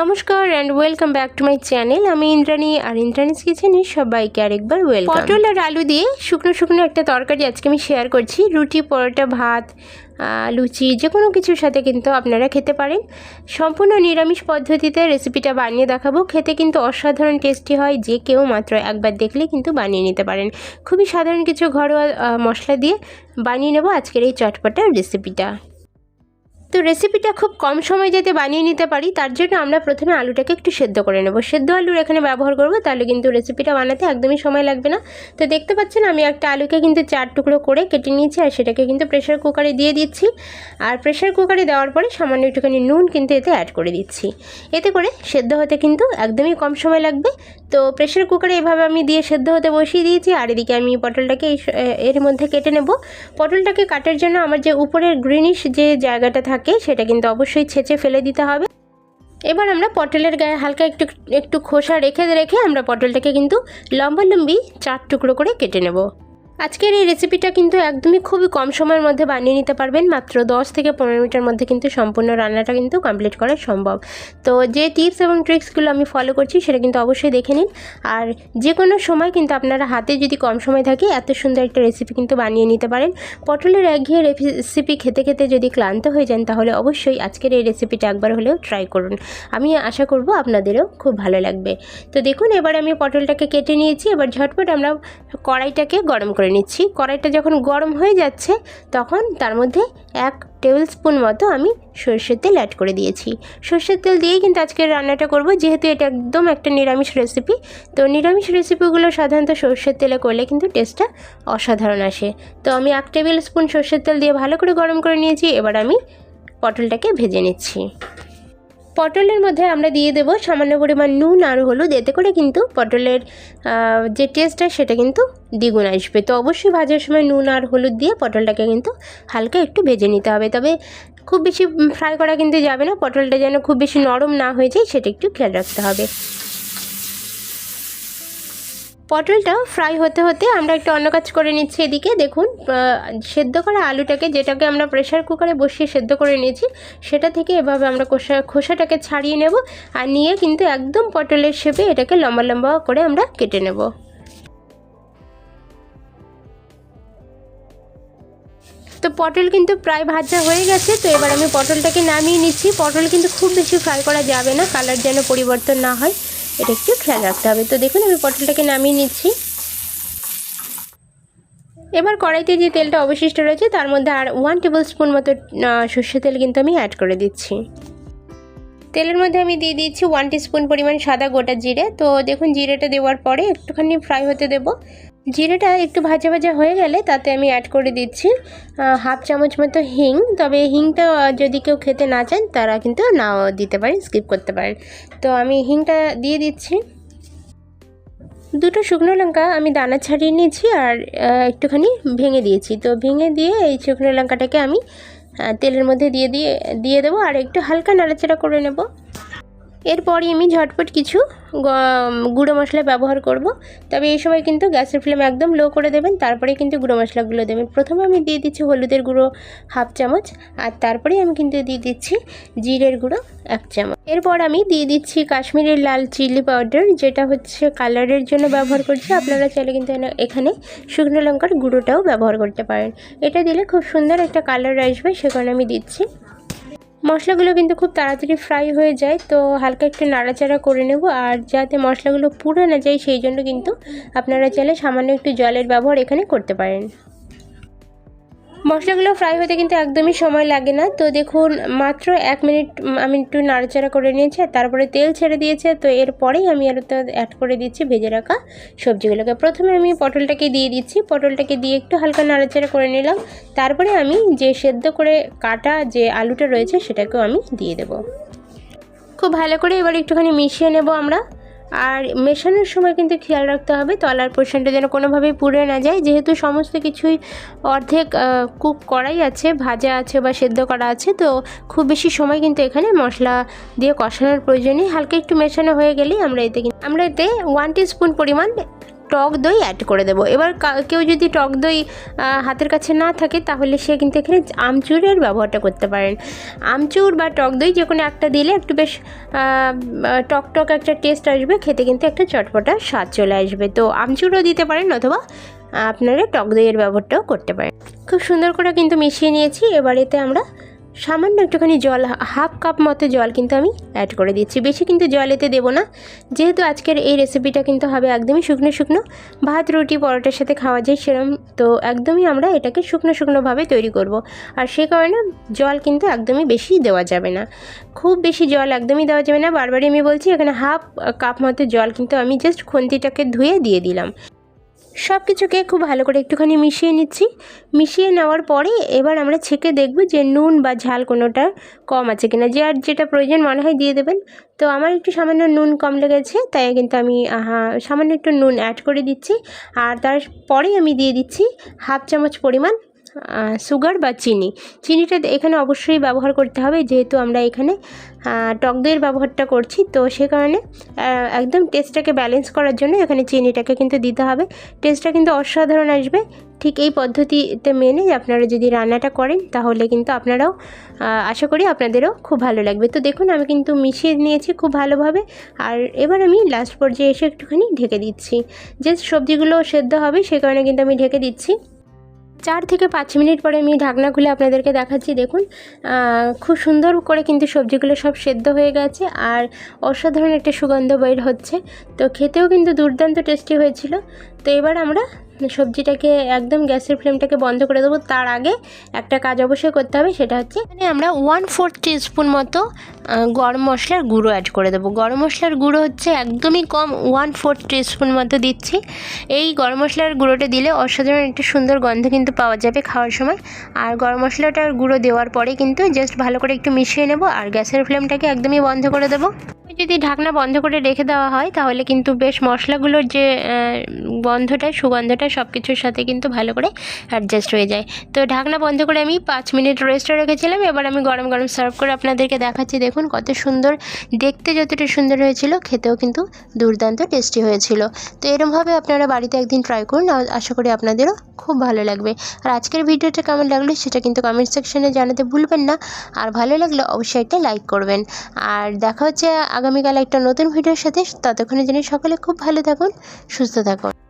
নমস্কার and welcome back to my channel আমি ইন্দ্রাণী, আর ইন্দ্রাণীস কিচেনে সবাইকে আরেকবার ওয়েলকাম পটল আর আলু দিয়ে শুকনো শুকনো একটা তরকারি আজকে আমি শেয়ার করছি। রুটি, পরোটা, ভাত লুচি যে কোনো কিছুর সাথে কিন্তু আপনারা খেতে পারেন। সম্পূর্ণ নিরামিষ পদ্ধতিতে রেসিপিটা বানিয়ে দেখাবো। খেতে কিন্তু অসাধারণ টেস্টি হয়। যে কেউ মাত্র একবার দেখলে কিন্তু বানিয়ে নিতে পারেন। খুবই সাধারণ কিছু ঘরোয়া মশলা দিয়ে বানিয়ে নেব আজকের এই চটপটা রেসিপিটা তো রেসিপিটা খুব কম সময় যাতে বানিয়ে নিতে পারি, তার জন্য আমরা প্রথমে আলুটাকে একটু সেদ্ধ করে নেব। সেদ্ধ আলুর এখানে ব্যবহার করব, তাহলে কিন্তু রেসিপিটা বানাতে একদমই সময় লাগবে না। তো দেখতে পাচ্ছেন, আমি একটা আলুকে কিন্তু চার টুকরো করে কেটে নিয়েছি, আর সেটাকে কিন্তু প্রেশার কুকারে দিয়ে দিচ্ছি। আর প্রেশার কুকারে দেওয়ার পরে সামান্য একটুখানি নুন কিন্তু এতে অ্যাড করে দিচ্ছি। এতে করে সেদ্ধ হতে কিন্তু একদমই কম সময় লাগবে। তো প্রেশার কুকারে এভাবে আমি দিয়ে সেদ্ধ হতে বসিয়ে দিয়েছি, আর এদিকে আমি পটলটাকে এর মধ্যে কেটে নেব। পটলটাকে কাটার জন্য আমার যে উপরের গ্রিনিশ যে জায়গাটা থাকে, সেটা কিন্তু অবশ্যই ছেঁচে ফেলে দিতে হবে। এবার আমরা পটলের গায়ে হালকা একটু একটু খোসা রেখে রেখে আমরা পটলটাকে কিন্তু লম্বা লম্বি চার টুকরো করে কেটে নেব। আজকের এই রেসিপিটা কিন্তু একদমই খুবই কম সময়ের মধ্যে বানিয়ে নিতে পারবেন। মাত্র দশ থেকে পনেরো মিনিটের মধ্যে কিন্তু সম্পূর্ণ রান্নাটা কিন্তু কমপ্লিট করা সম্ভব। তো যে টিপস এবং ট্রিক্সগুলো আমি ফলো করছি, সেটা কিন্তু অবশ্যই দেখে নিন। আর যে কোনো সময় কিন্তু আপনারা হাতে যদি কম সময় থাকে, এত সুন্দর একটা রেসিপি কিন্তু বানিয়ে নিতে পারেন। পটলের একঘেয়ে রেসিপি খেতে খেতে যদি ক্লান্ত হয়ে যান, তাহলে অবশ্যই আজকের এই রেসিপিটা একবার হলেও ট্রাই করুন। আমি আশা করব আপনাদেরও খুব ভালো লাগবে। তো দেখুন, এবার আমি পটলটাকে কেটে নিয়েছি। এবার ঝটপট আমরা কড়াইটাকে গরম করে নিচ্ছি। কড়াইটা যখন গরম হয়ে যাচ্ছে, তখন তার মধ্যে এক টেবিল স্পুন মতো আমি সর্ষের তেল অ্যাড করে দিয়েছি। সর্ষের তেল দিয়েই কিন্তু আজকের রান্নাটা করব, যেহেতু এটা একদম একটা নিরামিষ রেসিপি তো নিরামিষ রেসিপিগুলো সাধারণত সর্ষের তেলে করলে কিন্তু টেস্টটা অসাধারণ আসে। তো আমি এক টেবিল স্পুন সর্ষের তেল দিয়ে ভালো করে গরম করে নিয়েছি, এবার আমি পটলটাকে ভেজে নিচ্ছি। পটলের মধ্যে আমরা দিয়ে দেব সামান্য পরিমাণ নুন আর হলুদ। এতে করে কিন্তু পটলের যে টেস্টটা সেটা কিন্তু দ্বিগুণ আসবে। তো অবশ্যই ভাজার সময় নুন আর হলুদ দিয়ে পটলটাকে কিন্তু হালকা একটু ভেজে নিতে হবে। তবে খুব বেশি ফ্রাই করা কিন্তু যাবে না। পটলটা যেন খুব বেশি নরম না হয়ে যায়, সেটা একটু খেয়াল রাখতে হবে। পটলটা ফ্রাই হতে হতে আমরা একটু অন্য কাজ করে নিচ্ছি এদিকে। দেখুন সেদ্ধ করা আলুটাকে যেটাকে আমরা প্রেশার কুকারে বসিয়ে সেদ্ধ করে নিয়েছি, সেটা থেকে এভাবে আমরা খোসা, খোসাটাকে ছাড়িয়ে নেব আর নিয়ে কিন্তু একদম পটলের শেপে এটাকে লম্বা লম্বা করে আমরা কেটে নেব। তো পটল কিন্তু প্রায় ভাজা হয়ে গেছে, তো এবার আমি পটলটাকে নামিয়ে নিচ্ছি। পটল কিন্তু খুব বেশি ফ্রাই করা যাবে না কালার যেন পরিবর্তন না হয়। এটা একটু খেয়াল রাখতে হবে। তো দেখুন, আমি পটলটাকে নামিয়ে নিচ্ছি। এবার কড়াইতে যে তেলটা অবশিষ্ট রয়েছে, তার মধ্যে আর ওয়ান টেবিল স্পুন মতো সর্ষে তেল কিন্তু আমি অ্যাড করে দিচ্ছি। তেলের মধ্যে আমি দিয়ে দিচ্ছি ওয়ান টি স্পুন পরিমাণ সাদা গোটা জিরে। তো দেখুন, জিরেটা দেওয়ার পরে একটুখানি ফ্রাই হতে দেব। জিরেটা একটু ভাজা ভাজা হয়ে গেলে তাতে আমি অ্যাড করে দিচ্ছি হাফ চামচ মতো হিং। তবে হিংটা যদি কেউ খেতে না চান, তারা কিন্তু নাও দিতে পারেন স্কিপ করতে পারেন। তো আমি হিংটা দিয়ে দিচ্ছি। দুটো শুকনো লঙ্কা আমি দানা ছাড়িয়ে নিয়েছি আর একটুখানি ভেঙে দিয়েছি। তো ভেঙে দিয়ে এই শুকনো লঙ্কাটাকে আমি তেলের মধ্যে দিয়ে দিয়ে দিয়ে দেবো আর একটু হালকা নাড়াচাড়া করে নেব। এরপরই আমি ঝটপট কিছু গুঁড়ো মশলা ব্যবহার করব। তবে এই সময় কিন্তু গ্যাসের ফ্লেম একদম লো করে দেবেন, তারপরে কিন্তু গুঁড়ো মশলাগুলো দেবেন। প্রথমে আমি দিয়ে দিচ্ছি হলুদের গুঁড়ো হাফ চামচ, আর তারপরেই আমি কিন্তু দিয়ে দিচ্ছি জিরের গুঁড়ো এক চামচ। এরপর আমি দিয়ে দিচ্ছি কাশ্মীরের লাল চিলি পাউডার, যেটা হচ্ছে কালারের জন্য ব্যবহার করছি। আপনারা চাইলে কিন্তু এখানে শুকনো লঙ্কার গুঁড়োটাও ব্যবহার করতে পারেন। এটা দিলে খুব সুন্দর একটা কালার আসবে, সে আমি দিচ্ছি মশলাগুলো কিন্তু খুব তাড়াতাড়ি ফ্রাই হয়ে যায়, তো হালকা একটু নাড়াচাড়া করে নেব। আর যাতে মশলাগুলো পুড়ে না যায়, সেই জন্য কিন্তু আপনারা চাইলে সামান্য একটু জলের ব্যবহার এখানে করতে পারেন। মশলাগুলো ফ্রাই হতে কিন্তু একদমই সময় লাগে না। তো দেখুন, মাত্র এক মিনিট, আমি একটু নাড়াচাড়া করে নিয়েছি আর তারপরে তেল ছেড়ে দিয়েছে। তো এরপরেই আমি আর তো অ্যাড করে দিচ্ছি ভেজে রাখা সবজিগুলোকে। প্রথমে আমি পটলটাকে দিয়ে দিচ্ছি। পটলটাকে দিয়ে একটু হালকা নাড়াচাড়া করে নিলাম। তারপরে আমি যে সেদ্ধ করে কাটা যে আলুটা রয়েছে, সেটাকেও আমি দিয়ে দেব। খুব ভালো করে এবার একটুখানি মিশিয়ে নেব আমরা। আর মেশানোর সময় কিন্তু খেয়াল রাখতে হবে, তলার পোর্শনটা যেন কোনোভাবেই পুড়ে না যায়। যেহেতু সমস্ত কিছুই অর্ধেক কুক করাই আছে, ভাজা আছে বা সেদ্ধ করা আছে, তো খুব বেশি সময় কিন্তু এখানে মশলা দিয়ে কষানোর প্রয়োজন নেই। হালকা একটু মেশানো হয়ে গেলেই আমরা এতে আমরা এতে ওয়ান টি স্পুন পরিমাণ টক দই অ্যাড করে দেবো। এবার কেউ যদি টক দই হাতের কাছে না থাকে, তাহলে সে কিন্তু এখানে আমচুরের ব্যবহারটা করতে পারেন। আমচুর বা টক দই যে কোনো একটা দিলে একটু বেশ টক টক একটা টেস্ট আসবে, খেতে কিন্তু একটা চটপটা স্বাদ চলে আসবে। তো আমচুরও দিতে পারেন অথবা, আপনারা টক দইয়ের ব্যবহারটাও করতে পারেন। খুব সুন্দর করে কিন্তু মিশিয়ে নিয়েছি। এবার এতে আমরা সামান্য একটুখানি জল, হাফ কাপ মতো জল কিন্তু আমি অ্যাড করে দিচ্ছি। বেশি কিন্তু জল এতে দেবো না। যেহেতু আজকের এই রেসিপিটা কিন্তু হবে একদমই শুকনো শুকনো, ভাত, রুটি, পরোটার সাথে খাওয়া যায় সেরম, তো একদমই আমরা এটাকে শুকনো শুকনোভাবে তৈরি করব। আর সে কারণে জল কিন্তু একদমই বেশি দেওয়া যাবে না। খুব বেশি জল একদমই দেওয়া যাবে না। বারবারই আমি বলছি, এখানে হাফ কাপ মতো জল কিন্তু আমি জাস্ট খুন্তিটাকে ধুয়ে দিয়ে দিলাম। সব কিছুকে খুব ভালো করে একটুখানি মিশিয়ে নিচ্ছি। মিশিয়ে নেওয়ার পরে এবার আমরা ছেঁকে দেখব যে নুন বা ঝাল কোনোটা কম আছে কিনা। যে আর যেটা প্রয়োজন মনে হয় দিয়ে দেবেন। তো আমার একটু সামান্য নুন কম লেগেছে, তাই কিন্তু আমি সামান্য একটু নুন অ্যাড করে দিচ্ছি। আর তারপরেই আমি দিয়ে দিচ্ছি হাফ চামচ পরিমাণ সুগার বা চিনি। চিনিটা এখানে অবশ্যই ব্যবহার করতে হবে, যেহেতু আমরা এখানে টক দইয়ের ব্যবহারটা করছি। তো সে কারণে একদম টেস্টটাকে ব্যালেন্স করার জন্য এখানে চিনিটাকে কিন্তু দিতে হবে। টেস্টটা কিন্তু অসাধারণ আসবে। ঠিক এই পদ্ধতিতে মেনে আপনারা যদি রান্নাটা করেন, তাহলে কিন্তু আপনারাও আশা করি আপনাদেরও খুব ভালো লাগবে। তো দেখুন, আমি কিন্তু মিশিয়ে নিয়েছি খুব ভালোভাবে। আর এবার আমি লাস্ট পর্যায়ে এসে একটুখানি ঢেকে দিচ্ছি। যে সবজিগুলো সেদ্ধ হবে, সে কারণে কিন্তু আমি ঢেকে দিচ্ছি। চার থেকে পাঁচ মিনিট পরে আমি ঢাকনা খুলে আপনাদেরকে দেখাচ্ছি। দেখুন খুব সুন্দর করে কিন্তু সবজিগুলো সব সেদ্ধ হয়ে গেছে আর অসাধারণ একটা সুগন্ধ বের হচ্ছে। তো খেতেও কিন্তু দুর্দান্ত টেস্টি হয়েছিল। তো এবার আমরা সবজিটাকে একদম গ্যাসের ফ্লেমটাকে বন্ধ করে দেবো। তার আগে একটা কাজ অবশ্যই করতে হবে, সেটা হচ্ছে এখানে আমরা ওয়ান ফোর্থ টিস্পুন মতো গরম মশলার গুঁড়ো অ্যাড করে দেবো। গরম মশলার গুঁড়ো হচ্ছে একদমই কম ওয়ান ফোর্থ টিস্পুন মতো দিচ্ছি। এই গরম মশলার গুঁড়োটা দিলে অসাধারণ একটা সুন্দর গন্ধ কিন্তু পাওয়া যাবে খাওয়ার সময়। আর গরম মশলাটার গুঁড়ো দেওয়ার পরে কিন্তু জাস্ট ভালো করে একটু মিশিয়ে নেব আর গ্যাসের ফ্লেমটাকে একদমই বন্ধ করে দেবো। যদি ঢাকনা বন্ধ করে রেখে দেওয়া হয়, তাহলে কিন্তু বেশ মশলাগুলোর যে গন্ধটা, সুগন্ধটা সব কিছুর সাথে কিন্তু ভালো করে অ্যাডজাস্ট হয়ে যায়। তো ঢাকনা বন্ধ করে আমি পাঁচ মিনিট রেস্টে রেখেছিলাম। এবার আমি গরম গরম সার্ভ করে আপনাদেরকে দেখাচ্ছি। দেখুন কত সুন্দর, দেখতে যতটা সুন্দর হয়েছিল, খেতেও কিন্তু দুর্দান্ত টেস্টি হয়েছিল। তো এরমভাবে আপনারা বাড়িতে একদিন ট্রাই করুন। আশা করি আপনাদেরও খুব ভালো লাগবে। আর আজকের ভিডিওটা কেমন লাগল সেটা কিন্তু কমেন্ট সেকশনে জানাতে ভুলবেন না। আর ভালো লাগলে অবশ্যই একটা লাইক করবেন। আর দেখা হচ্ছে আগামীকাল একটা নতুন ভিডিওর সাথে। ততক্ষণে জন্য সকলে খুব ভালো থাকুন, সুস্থ থাকুন।